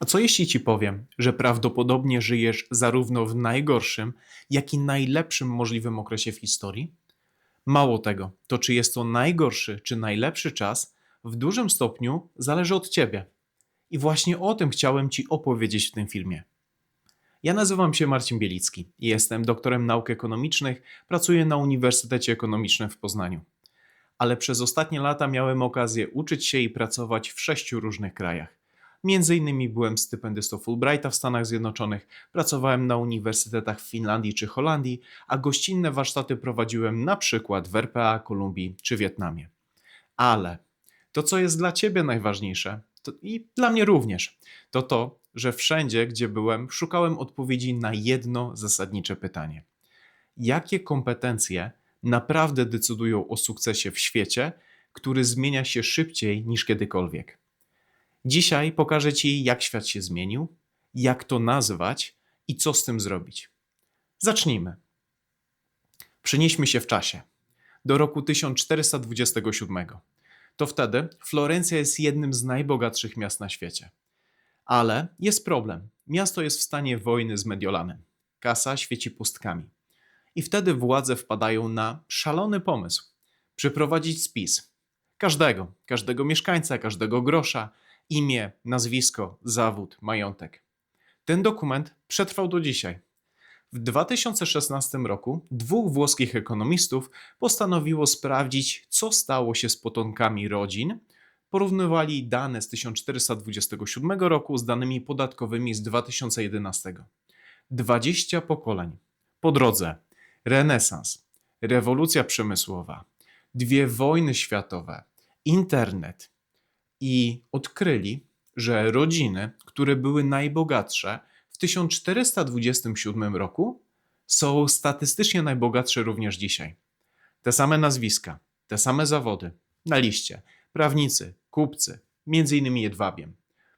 A co jeśli ci powiem, że prawdopodobnie żyjesz zarówno w najgorszym, jak i najlepszym możliwym okresie w historii? Mało tego, to czy jest to najgorszy czy najlepszy czas, w dużym stopniu zależy od ciebie. I właśnie o tym chciałem ci opowiedzieć w tym filmie. Ja nazywam się Marcin Bielicki jestem doktorem nauk ekonomicznych, pracuję na Uniwersytecie Ekonomicznym w Poznaniu. Ale przez ostatnie lata miałem okazję uczyć się i pracować w sześciu różnych krajach. Między innymi byłem stypendystą Fulbrighta w Stanach Zjednoczonych, pracowałem na uniwersytetach w Finlandii czy Holandii, a gościnne warsztaty prowadziłem na przykład w RPA, Kolumbii czy Wietnamie. Ale to, co jest dla Ciebie najważniejsze, to i dla mnie również, to to, że wszędzie, gdzie byłem, szukałem odpowiedzi na jedno zasadnicze pytanie: jakie kompetencje naprawdę decydują o sukcesie w świecie, który zmienia się szybciej niż kiedykolwiek? Dzisiaj pokażę Ci, jak świat się zmienił, jak to nazwać i co z tym zrobić. Zacznijmy. Przenieśmy się w czasie do roku 1427. To wtedy Florencja jest jednym z najbogatszych miast na świecie. Ale jest problem. Miasto jest w stanie wojny z Mediolanem. Kasa świeci pustkami. I wtedy władze wpadają na szalony pomysł przeprowadzić spis każdego, każdego mieszkańca, każdego grosza, imię, nazwisko, zawód, majątek. Ten dokument przetrwał do dzisiaj. W 2016 roku dwóch włoskich ekonomistów postanowiło sprawdzić, co stało się z potomkami rodzin. Porównywali dane z 1427 roku z danymi podatkowymi z 2011. 20 pokoleń. Po drodze renesans, rewolucja przemysłowa, dwie wojny światowe, internet, i odkryli, że rodziny, które były najbogatsze w 1427 roku, są statystycznie najbogatsze również dzisiaj. Te same nazwiska, te same zawody na liście, prawnicy, kupcy, innymi jedwabiem.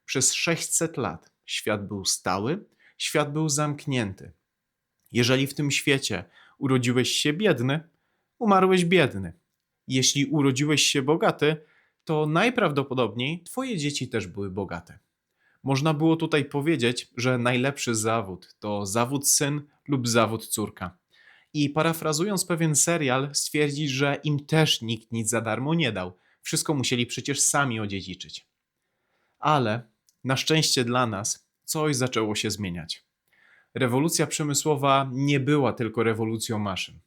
Przez 600 lat świat był stały, świat był zamknięty. Jeżeli w tym świecie urodziłeś się biedny, umarłeś biedny. Jeśli urodziłeś się bogaty, to najprawdopodobniej Twoje dzieci też były bogate. Można było tutaj powiedzieć, że najlepszy zawód to zawód syn lub zawód córka. I parafrazując pewien serial, stwierdzić, że im też nikt nic za darmo nie dał. Wszystko musieli przecież sami odziedziczyć. Ale na szczęście dla nas coś zaczęło się zmieniać. Rewolucja przemysłowa nie była tylko rewolucją maszyn.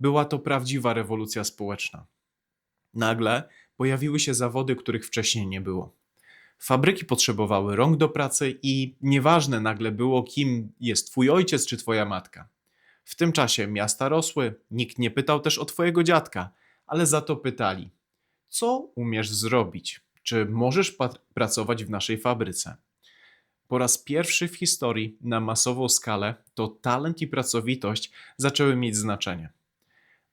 Była to prawdziwa rewolucja społeczna. Nagle pojawiły się zawody, których wcześniej nie było. Fabryki potrzebowały rąk do pracy i nieważne nagle było, kim jest twój ojciec czy twoja matka. W tym czasie miasta rosły, nikt nie pytał też o twojego dziadka, ale za to pytali: Co umiesz zrobić? Czy możesz pracować w naszej fabryce? Po raz pierwszy w historii na masową skalę to talent i pracowitość zaczęły mieć znaczenie.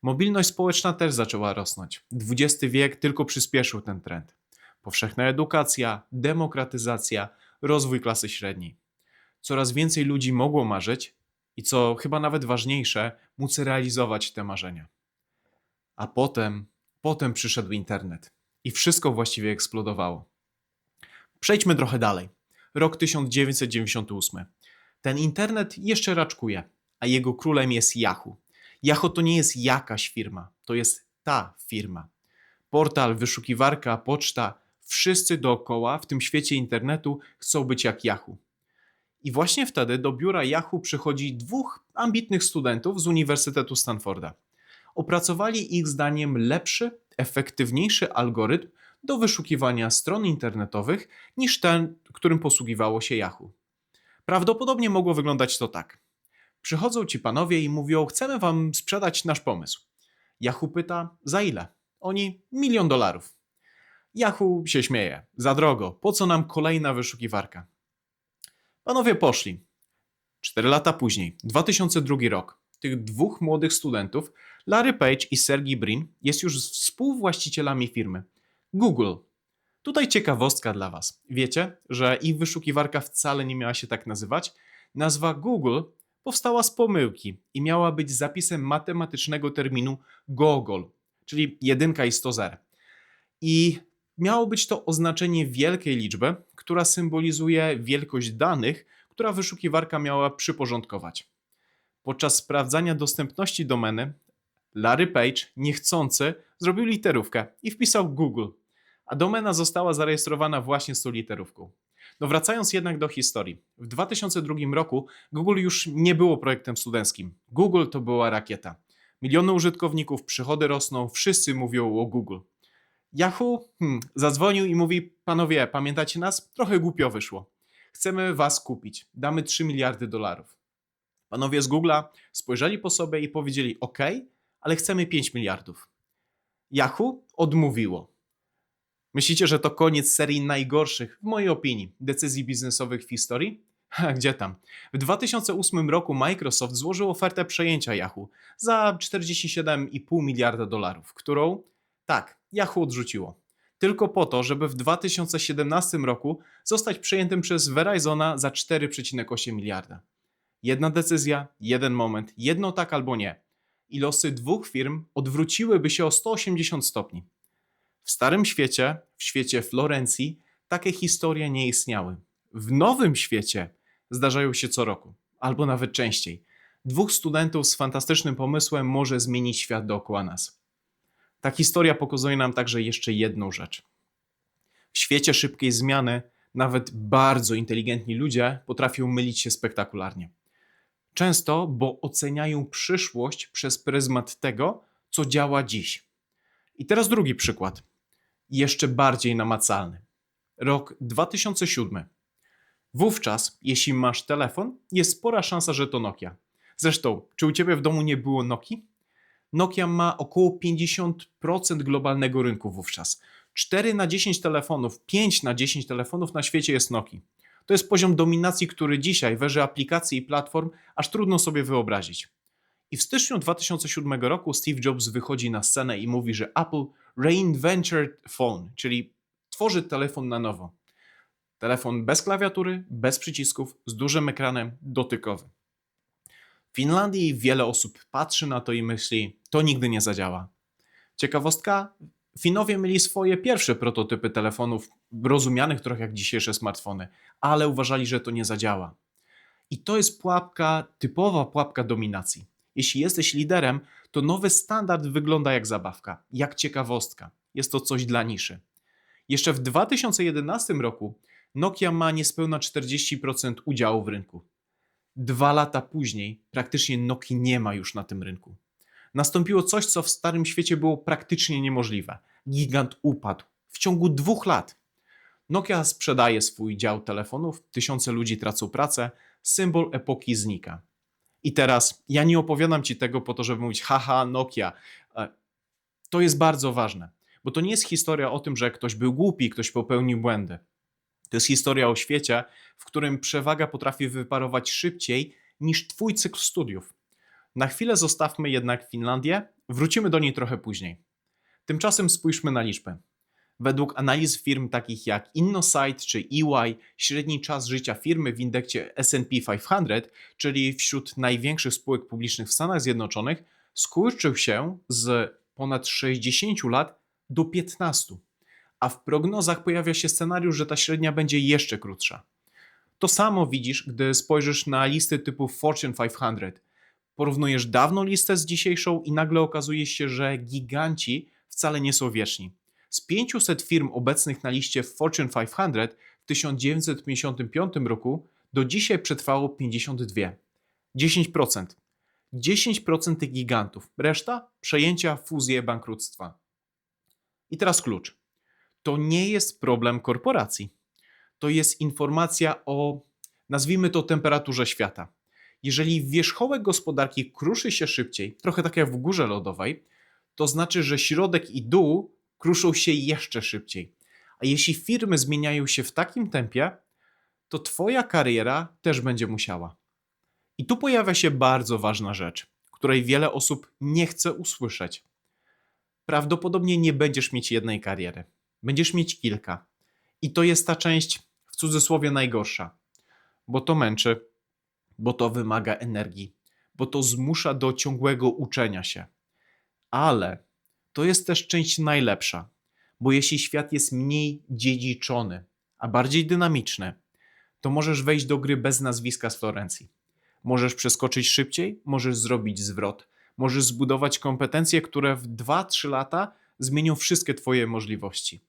Mobilność społeczna też zaczęła rosnąć. XX wiek tylko przyspieszył ten trend. Powszechna edukacja, demokratyzacja, rozwój klasy średniej. Coraz więcej ludzi mogło marzyć i co chyba nawet ważniejsze, móc realizować te marzenia. A potem, potem przyszedł internet i wszystko właściwie eksplodowało. Przejdźmy trochę dalej. Rok 1998. Ten internet jeszcze raczkuje, a jego królem jest Yahoo. Yahoo to nie jest jakaś firma, to jest ta firma. Portal, wyszukiwarka, poczta, wszyscy dookoła w tym świecie internetu chcą być jak Yahoo. I właśnie wtedy do biura Yahoo przychodzi dwóch ambitnych studentów z Uniwersytetu Stanforda. Opracowali ich zdaniem lepszy, efektywniejszy algorytm do wyszukiwania stron internetowych niż ten, którym posługiwało się Yahoo. Prawdopodobnie mogło wyglądać to tak. Przychodzą ci panowie i mówią: Chcemy wam sprzedać nasz pomysł. Yahoo pyta: Za ile? Oni milion dolarów. Yahoo się śmieje: Za drogo, po co nam kolejna wyszukiwarka? Panowie poszli. Cztery lata później, 2002 rok, tych dwóch młodych studentów, Larry Page i Sergey Brin, jest już współwłaścicielami firmy Google. Tutaj ciekawostka dla Was. Wiecie, że ich wyszukiwarka wcale nie miała się tak nazywać? Nazwa Google powstała z pomyłki i miała być zapisem matematycznego terminu gogol, czyli jedynka i sto zer. I miało być to oznaczenie wielkiej liczby, która symbolizuje wielkość danych, która wyszukiwarka miała przyporządkować. Podczas sprawdzania dostępności domeny, Larry Page niechcący zrobił literówkę i wpisał Google, a domena została zarejestrowana właśnie z tą literówką. No wracając jednak do historii. W 2002 roku Google już nie było projektem studenckim. Google to była rakieta. Miliony użytkowników, przychody rosną, wszyscy mówią o Google. Yahoo hmm, zadzwonił i mówi: Panowie, pamiętacie nas? Trochę głupio wyszło. Chcemy was kupić. Damy 3 miliardy dolarów. Panowie z Google'a spojrzeli po sobie i powiedzieli: OK, ale chcemy 5 miliardów. Yahoo odmówiło. Myślicie, że to koniec serii najgorszych, w mojej opinii, decyzji biznesowych w historii? Ha, gdzie tam? W 2008 roku Microsoft złożył ofertę przejęcia Yahoo za 47,5 miliarda dolarów, którą, tak, Yahoo odrzuciło. Tylko po to, żeby w 2017 roku zostać przejętym przez Verizona za 4,8 miliarda. Jedna decyzja, jeden moment, jedno tak albo nie. I losy dwóch firm odwróciłyby się o 180 stopni. W Starym Świecie, w świecie Florencji, takie historie nie istniały. W Nowym Świecie zdarzają się co roku, albo nawet częściej. Dwóch studentów z fantastycznym pomysłem może zmienić świat dookoła nas. Ta historia pokazuje nam także jeszcze jedną rzecz. W świecie szybkiej zmiany nawet bardzo inteligentni ludzie potrafią mylić się spektakularnie. Często, bo oceniają przyszłość przez pryzmat tego, co działa dziś. I teraz drugi przykład, jeszcze bardziej namacalny. Rok 2007. Wówczas, jeśli masz telefon, jest spora szansa, że to Nokia. Zresztą, czy u ciebie w domu nie było Nokii? Nokia ma około 50% globalnego rynku wówczas. 4 na 10 telefonów, 5 na 10 telefonów na świecie jest Nokii. To jest poziom dominacji, który dzisiaj w erze aplikacji i platform aż trudno sobie wyobrazić. I w styczniu 2007 roku Steve Jobs wychodzi na scenę i mówi, że Apple reinvented phone, czyli tworzy telefon na nowo. Telefon bez klawiatury, bez przycisków, z dużym ekranem, dotykowy. W Finlandii wiele osób patrzy na to i myśli, to nigdy nie zadziała. Ciekawostka, Finowie mieli swoje pierwsze prototypy telefonów, rozumianych trochę jak dzisiejsze smartfony, ale uważali, że to nie zadziała. I to jest pułapka, typowa pułapka dominacji. Jeśli jesteś liderem, to nowy standard wygląda jak zabawka, jak ciekawostka. Jest to coś dla niszy. Jeszcze w 2011 roku Nokia ma niespełna 40% udziału w rynku. Dwa lata później praktycznie Nokii nie ma już na tym rynku. Nastąpiło coś, co w starym świecie było praktycznie niemożliwe. Gigant upadł w ciągu dwóch lat. Nokia sprzedaje swój dział telefonów, tysiące ludzi tracą pracę, symbol epoki znika. I teraz ja nie opowiadam ci tego po to, żeby mówić, haha, Nokia. E, To jest bardzo ważne, bo to nie jest historia o tym, że ktoś był głupi, ktoś popełnił błędy. To jest historia o świecie, w którym przewaga potrafi wyparować szybciej niż twój cykl studiów. Na chwilę zostawmy jednak Finlandię, wrócimy do niej trochę później. Tymczasem spójrzmy na liczby. Według analiz firm takich jak InnoSight czy EY, średni czas życia firmy w indeksie SP 500, czyli wśród największych spółek publicznych w Stanach Zjednoczonych, skurczył się z ponad 60 lat do 15. A w prognozach pojawia się scenariusz, że ta średnia będzie jeszcze krótsza. To samo widzisz, gdy spojrzysz na listy typu Fortune 500. Porównujesz dawną listę z dzisiejszą i nagle okazuje się, że giganci wcale nie są wieczni. Z 500 firm obecnych na liście Fortune 500 w 1955 roku do dzisiaj przetrwało 52. 10%. 10% tych gigantów. Reszta przejęcia, fuzje, bankructwa. I teraz klucz. To nie jest problem korporacji. To jest informacja o, nazwijmy to, temperaturze świata. Jeżeli wierzchołek gospodarki kruszy się szybciej, trochę tak jak w górze lodowej, to znaczy, że środek i dół kruszą się jeszcze szybciej. A jeśli firmy zmieniają się w takim tempie, to Twoja kariera też będzie musiała. I tu pojawia się bardzo ważna rzecz, której wiele osób nie chce usłyszeć. Prawdopodobnie nie będziesz mieć jednej kariery, będziesz mieć kilka. I to jest ta część w cudzysłowie najgorsza, bo to męczy, bo to wymaga energii, bo to zmusza do ciągłego uczenia się. Ale to jest też część najlepsza, bo jeśli świat jest mniej dziedziczony, a bardziej dynamiczny, to możesz wejść do gry bez nazwiska z Florencji. Możesz przeskoczyć szybciej, możesz zrobić zwrot, możesz zbudować kompetencje, które w 2-3 lata zmienią wszystkie Twoje możliwości.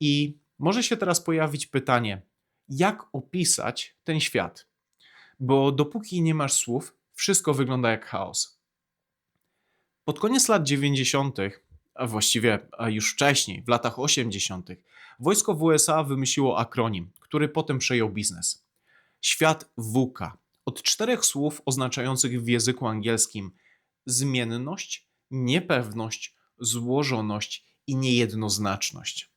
I może się teraz pojawić pytanie, jak opisać ten świat? Bo dopóki nie masz słów, wszystko wygląda jak chaos. Pod koniec lat 90., a właściwie już wcześniej, w latach 80., wojsko w USA wymyśliło akronim, który potem przejął biznes. Świat WK. Od czterech słów oznaczających w języku angielskim zmienność, niepewność, złożoność i niejednoznaczność.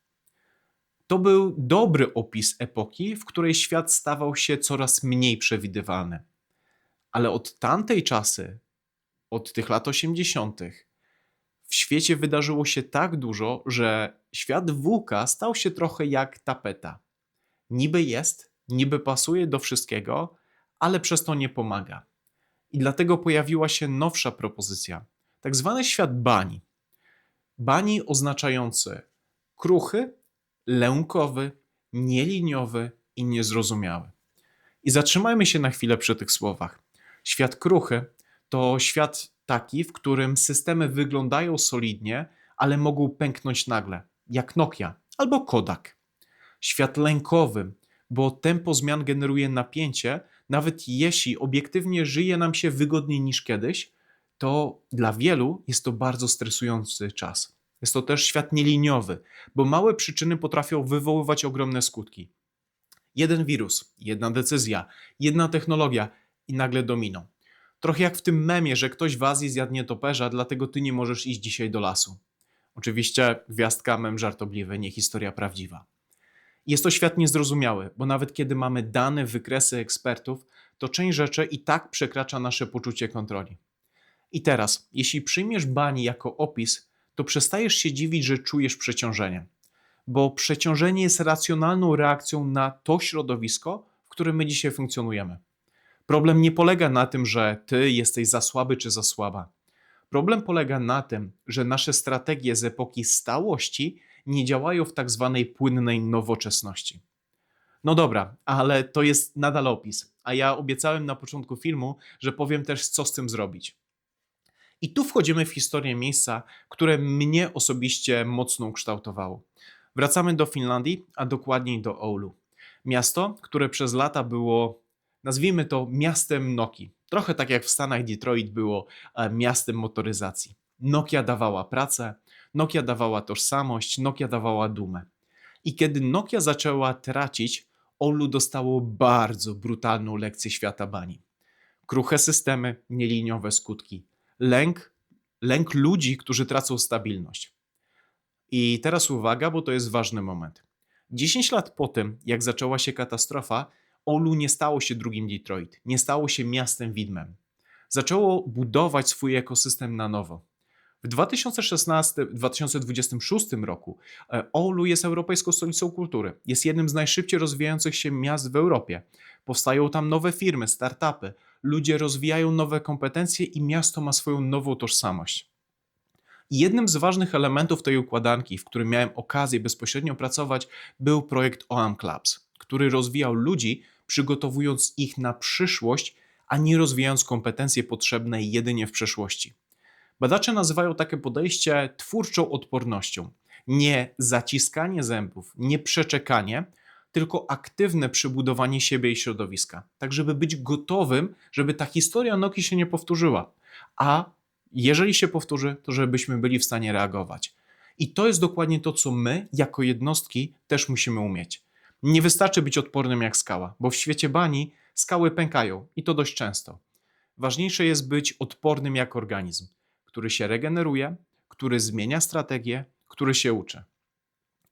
To był dobry opis epoki, w której świat stawał się coraz mniej przewidywalny. Ale od tamtej czasy, od tych lat 80., w świecie wydarzyło się tak dużo, że świat włóka stał się trochę jak tapeta. Niby jest, niby pasuje do wszystkiego, ale przez to nie pomaga. I dlatego pojawiła się nowsza propozycja, tak zwany świat bani. Bani oznaczający kruchy, lękowy, nieliniowy i niezrozumiały. I zatrzymajmy się na chwilę przy tych słowach. Świat kruchy to świat taki, w którym systemy wyglądają solidnie, ale mogą pęknąć nagle, jak Nokia albo Kodak. Świat lękowy, bo tempo zmian generuje napięcie, nawet jeśli obiektywnie żyje nam się wygodniej niż kiedyś, to dla wielu jest to bardzo stresujący czas. Jest to też świat nieliniowy, bo małe przyczyny potrafią wywoływać ogromne skutki. Jeden wirus, jedna decyzja, jedna technologia i nagle domino. Trochę jak w tym memie, że ktoś w Azji zjadł nietoperza, dlatego ty nie możesz iść dzisiaj do lasu. Oczywiście gwiazdka mem żartobliwy, nie historia prawdziwa. Jest to świat niezrozumiały, bo nawet kiedy mamy dane wykresy ekspertów, to część rzeczy i tak przekracza nasze poczucie kontroli. I teraz, jeśli przyjmiesz bani jako opis, to przestajesz się dziwić, że czujesz przeciążenie. Bo przeciążenie jest racjonalną reakcją na to środowisko, w którym my dzisiaj funkcjonujemy. Problem nie polega na tym, że ty jesteś za słaby czy za słaba. Problem polega na tym, że nasze strategie z epoki stałości nie działają w tak zwanej płynnej nowoczesności. No dobra, ale to jest nadal opis, a ja obiecałem na początku filmu, że powiem też, co z tym zrobić. I tu wchodzimy w historię miejsca, które mnie osobiście mocno ukształtowało. Wracamy do Finlandii, a dokładniej do Oulu. Miasto, które przez lata było, nazwijmy to, miastem Noki. Trochę tak jak w Stanach Detroit było e, miastem motoryzacji. Nokia dawała pracę, Nokia dawała tożsamość, Nokia dawała dumę. I kiedy Nokia zaczęła tracić, Oulu dostało bardzo brutalną lekcję świata bani. Kruche systemy, nieliniowe skutki, lęk, lęk ludzi, którzy tracą stabilność. I teraz uwaga, bo to jest ważny moment. 10 lat po tym, jak zaczęła się katastrofa, Olu nie stało się drugim Detroit, nie stało się miastem widmem. Zaczęło budować swój ekosystem na nowo. W 2016-2026 roku e, Oulu jest europejską stolicą kultury. Jest jednym z najszybciej rozwijających się miast w Europie. Powstają tam nowe firmy, startupy, ludzie rozwijają nowe kompetencje i miasto ma swoją nową tożsamość. Jednym z ważnych elementów tej układanki, w którym miałem okazję bezpośrednio pracować, był projekt OAM Clubs, który rozwijał ludzi, przygotowując ich na przyszłość, a nie rozwijając kompetencje potrzebne jedynie w przeszłości. Badacze nazywają takie podejście twórczą odpornością. Nie zaciskanie zębów, nie przeczekanie, tylko aktywne przybudowanie siebie i środowiska, tak żeby być gotowym, żeby ta historia Noki się nie powtórzyła. A jeżeli się powtórzy, to żebyśmy byli w stanie reagować. I to jest dokładnie to, co my, jako jednostki, też musimy umieć. Nie wystarczy być odpornym jak skała, bo w świecie bani skały pękają i to dość często. Ważniejsze jest być odpornym jak organizm, który się regeneruje, który zmienia strategię, który się uczy.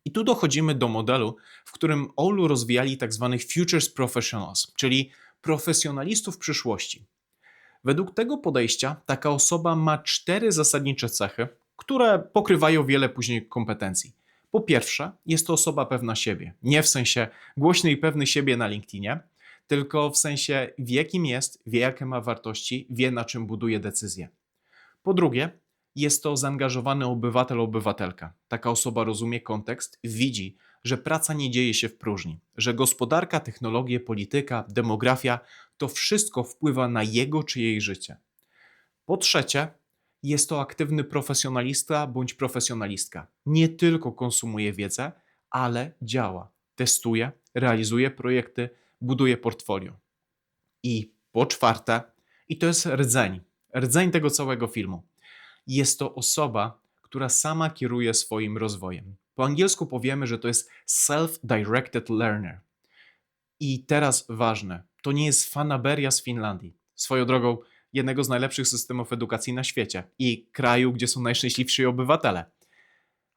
I tu dochodzimy do modelu, w którym Olu rozwijali tzw. Tak Futures Professionals, czyli profesjonalistów przyszłości. Według tego podejścia taka osoba ma cztery zasadnicze cechy, które pokrywają wiele później kompetencji. Po pierwsze, jest to osoba pewna siebie. Nie w sensie głośny i pewny siebie na LinkedInie, tylko w sensie wie kim jest, wie jakie ma wartości, wie na czym buduje decyzje. Po drugie, jest to zaangażowany obywatel, obywatelka. Taka osoba rozumie kontekst, widzi, że praca nie dzieje się w próżni, że gospodarka, technologie, polityka, demografia to wszystko wpływa na jego czy jej życie. Po trzecie, jest to aktywny profesjonalista bądź profesjonalistka. Nie tylko konsumuje wiedzę, ale działa, testuje, realizuje projekty, buduje portfolio. I po czwarte, i to jest rdzeń, rdzeń tego całego filmu, jest to osoba, która sama kieruje swoim rozwojem. Po angielsku powiemy, że to jest self-directed learner. I teraz ważne, to nie jest fanaberia z Finlandii. Swoją drogą, jednego z najlepszych systemów edukacji na świecie i kraju, gdzie są najszczęśliwsi obywatele.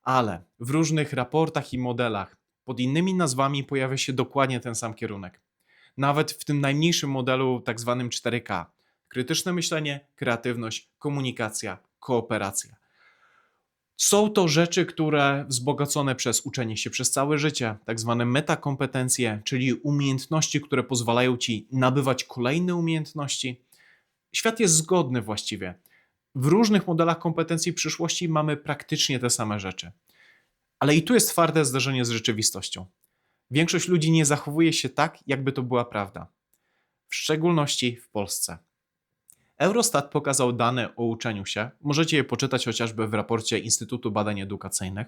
Ale w różnych raportach i modelach pod innymi nazwami pojawia się dokładnie ten sam kierunek. Nawet w tym najmniejszym modelu, tak zwanym 4K. Krytyczne myślenie, kreatywność, komunikacja, kooperacja. Są to rzeczy, które wzbogacone przez uczenie się przez całe życie, tak zwane metakompetencje, czyli umiejętności, które pozwalają ci nabywać kolejne umiejętności. Świat jest zgodny właściwie. W różnych modelach kompetencji przyszłości mamy praktycznie te same rzeczy. Ale i tu jest twarde zdarzenie z rzeczywistością. Większość ludzi nie zachowuje się tak, jakby to była prawda. W szczególności w Polsce. Eurostat pokazał dane o uczeniu się. Możecie je poczytać chociażby w raporcie Instytutu Badań Edukacyjnych.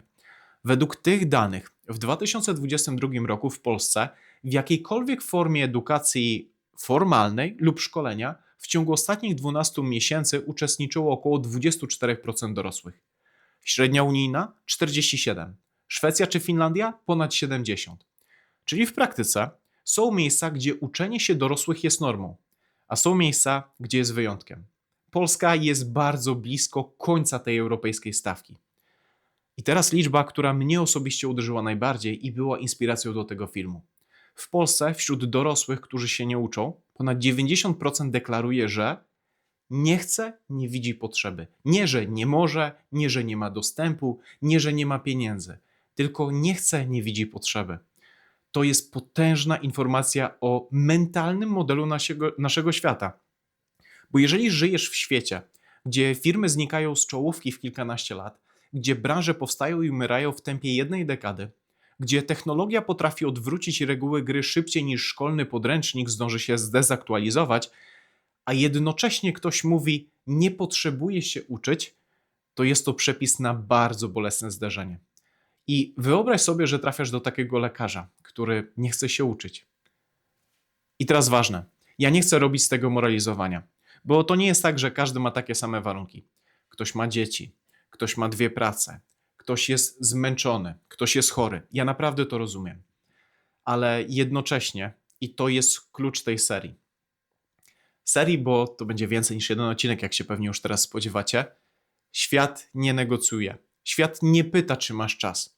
Według tych danych w 2022 roku w Polsce w jakiejkolwiek formie edukacji formalnej lub szkolenia w ciągu ostatnich 12 miesięcy uczestniczyło około 24% dorosłych. Średnia unijna 47%. Szwecja czy Finlandia ponad 70%. Czyli w praktyce są miejsca, gdzie uczenie się dorosłych jest normą, a są miejsca, gdzie jest wyjątkiem. Polska jest bardzo blisko końca tej europejskiej stawki. I teraz liczba, która mnie osobiście uderzyła najbardziej i była inspiracją do tego filmu. W Polsce wśród dorosłych, którzy się nie uczą, ponad 90% deklaruje, że nie chce, nie widzi potrzeby. Nie, że nie może, nie, że nie ma dostępu, nie, że nie ma pieniędzy, tylko nie chce, nie widzi potrzeby to jest potężna informacja o mentalnym modelu naszego, naszego świata. Bo jeżeli żyjesz w świecie, gdzie firmy znikają z czołówki w kilkanaście lat, gdzie branże powstają i umierają w tempie jednej dekady, gdzie technologia potrafi odwrócić reguły gry szybciej niż szkolny podręcznik zdąży się zdezaktualizować, a jednocześnie ktoś mówi, nie potrzebuje się uczyć, to jest to przepis na bardzo bolesne zdarzenie. I wyobraź sobie, że trafiasz do takiego lekarza, który nie chce się uczyć. I teraz ważne, ja nie chcę robić z tego moralizowania, bo to nie jest tak, że każdy ma takie same warunki. Ktoś ma dzieci, ktoś ma dwie prace, ktoś jest zmęczony, ktoś jest chory. Ja naprawdę to rozumiem. Ale jednocześnie, i to jest klucz tej serii. Serii, bo to będzie więcej niż jeden odcinek, jak się pewnie już teraz spodziewacie. Świat nie negocjuje. Świat nie pyta, czy masz czas.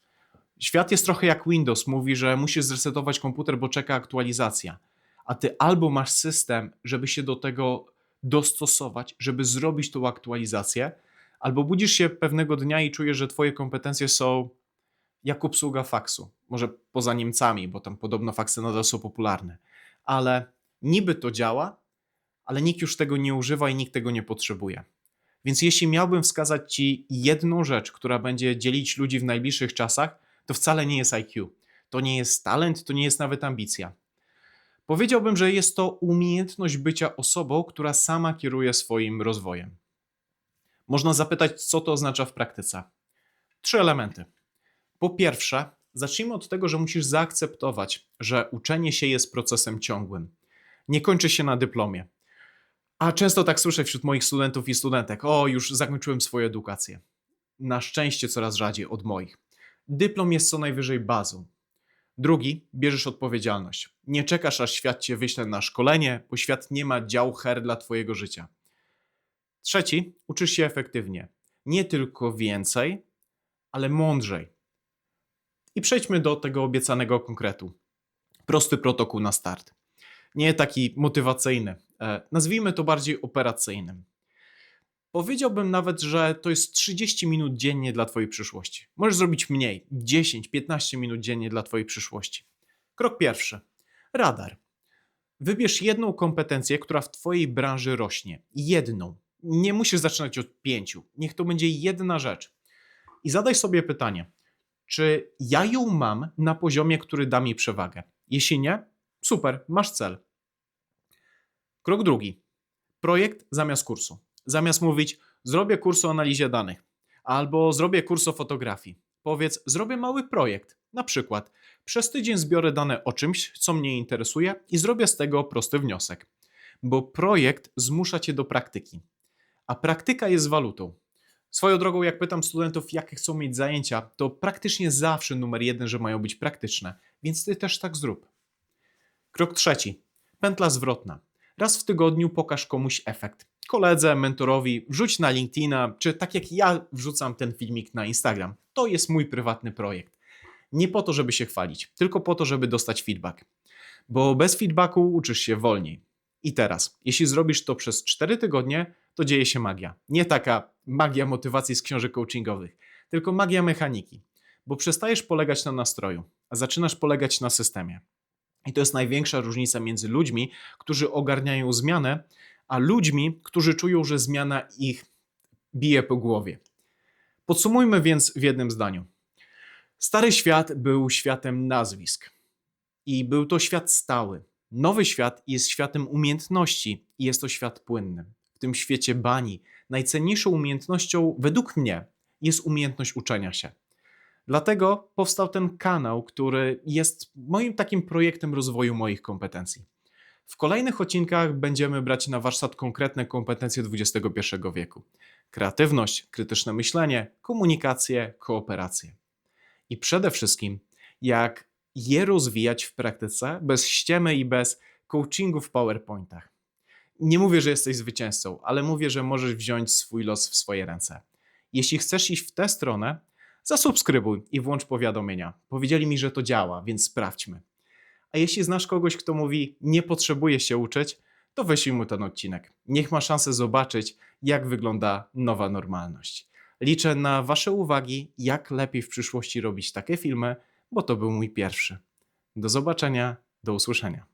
Świat jest trochę jak Windows, mówi, że musisz zresetować komputer, bo czeka aktualizacja. A ty albo masz system, żeby się do tego dostosować, żeby zrobić tą aktualizację, albo budzisz się pewnego dnia i czujesz, że twoje kompetencje są jak obsługa faksu. Może poza Niemcami, bo tam podobno faksy nadal są popularne. Ale niby to działa, ale nikt już tego nie używa i nikt tego nie potrzebuje. Więc jeśli miałbym wskazać Ci jedną rzecz, która będzie dzielić ludzi w najbliższych czasach, to wcale nie jest IQ. To nie jest talent, to nie jest nawet ambicja. Powiedziałbym, że jest to umiejętność bycia osobą, która sama kieruje swoim rozwojem. Można zapytać, co to oznacza w praktyce. Trzy elementy. Po pierwsze, zacznijmy od tego, że musisz zaakceptować, że uczenie się jest procesem ciągłym. Nie kończy się na dyplomie. A często tak słyszę wśród moich studentów i studentek: O, już zakończyłem swoją edukację. Na szczęście coraz rzadziej od moich. Dyplom jest co najwyżej bazą. Drugi, bierzesz odpowiedzialność. Nie czekasz, aż świat cię wyśle na szkolenie, bo świat nie ma dział her dla twojego życia. Trzeci, uczysz się efektywnie. Nie tylko więcej, ale mądrzej. I przejdźmy do tego obiecanego konkretu. Prosty protokół na start. Nie taki motywacyjny. E, nazwijmy to bardziej operacyjnym. Powiedziałbym nawet, że to jest 30 minut dziennie dla Twojej przyszłości. Możesz zrobić mniej 10-15 minut dziennie dla Twojej przyszłości. Krok pierwszy. Radar. Wybierz jedną kompetencję, która w Twojej branży rośnie. Jedną. Nie musisz zaczynać od pięciu. Niech to będzie jedna rzecz. I zadaj sobie pytanie: czy ja ją mam na poziomie, który da mi przewagę. Jeśli nie, super, masz cel. Krok drugi. Projekt zamiast kursu. Zamiast mówić, zrobię kurs o analizie danych albo zrobię kurs o fotografii. Powiedz, zrobię mały projekt. Na przykład, przez tydzień zbiorę dane o czymś, co mnie interesuje i zrobię z tego prosty wniosek. Bo projekt zmusza cię do praktyki, a praktyka jest walutą. Swoją drogą, jak pytam studentów, jakie chcą mieć zajęcia, to praktycznie zawsze numer jeden, że mają być praktyczne, więc ty też tak zrób. Krok trzeci. Pętla zwrotna. Raz w tygodniu pokaż komuś efekt. Koledze, mentorowi, wrzuć na LinkedIna, czy tak jak ja wrzucam ten filmik na Instagram. To jest mój prywatny projekt. Nie po to, żeby się chwalić, tylko po to, żeby dostać feedback. Bo bez feedbacku uczysz się wolniej. I teraz, jeśli zrobisz to przez 4 tygodnie, to dzieje się magia. Nie taka magia motywacji z książek coachingowych, tylko magia mechaniki. Bo przestajesz polegać na nastroju, a zaczynasz polegać na systemie. I to jest największa różnica między ludźmi, którzy ogarniają zmianę, a ludźmi, którzy czują, że zmiana ich bije po głowie. Podsumujmy więc w jednym zdaniu. Stary świat był światem nazwisk i był to świat stały. Nowy świat jest światem umiejętności i jest to świat płynny. W tym świecie bani najcenniejszą umiejętnością, według mnie, jest umiejętność uczenia się. Dlatego powstał ten kanał, który jest moim takim projektem rozwoju moich kompetencji. W kolejnych odcinkach będziemy brać na warsztat konkretne kompetencje XXI wieku: kreatywność, krytyczne myślenie, komunikację, kooperację. I przede wszystkim, jak je rozwijać w praktyce bez ściemy i bez coachingu w PowerPointach. Nie mówię, że jesteś zwycięzcą, ale mówię, że możesz wziąć swój los w swoje ręce. Jeśli chcesz iść w tę stronę, zasubskrybuj i włącz powiadomienia. Powiedzieli mi, że to działa, więc sprawdźmy. A jeśli znasz kogoś, kto mówi, nie potrzebuje się uczyć, to wyślij mu ten odcinek. Niech ma szansę zobaczyć, jak wygląda nowa normalność. Liczę na Wasze uwagi, jak lepiej w przyszłości robić takie filmy, bo to był mój pierwszy. Do zobaczenia, do usłyszenia.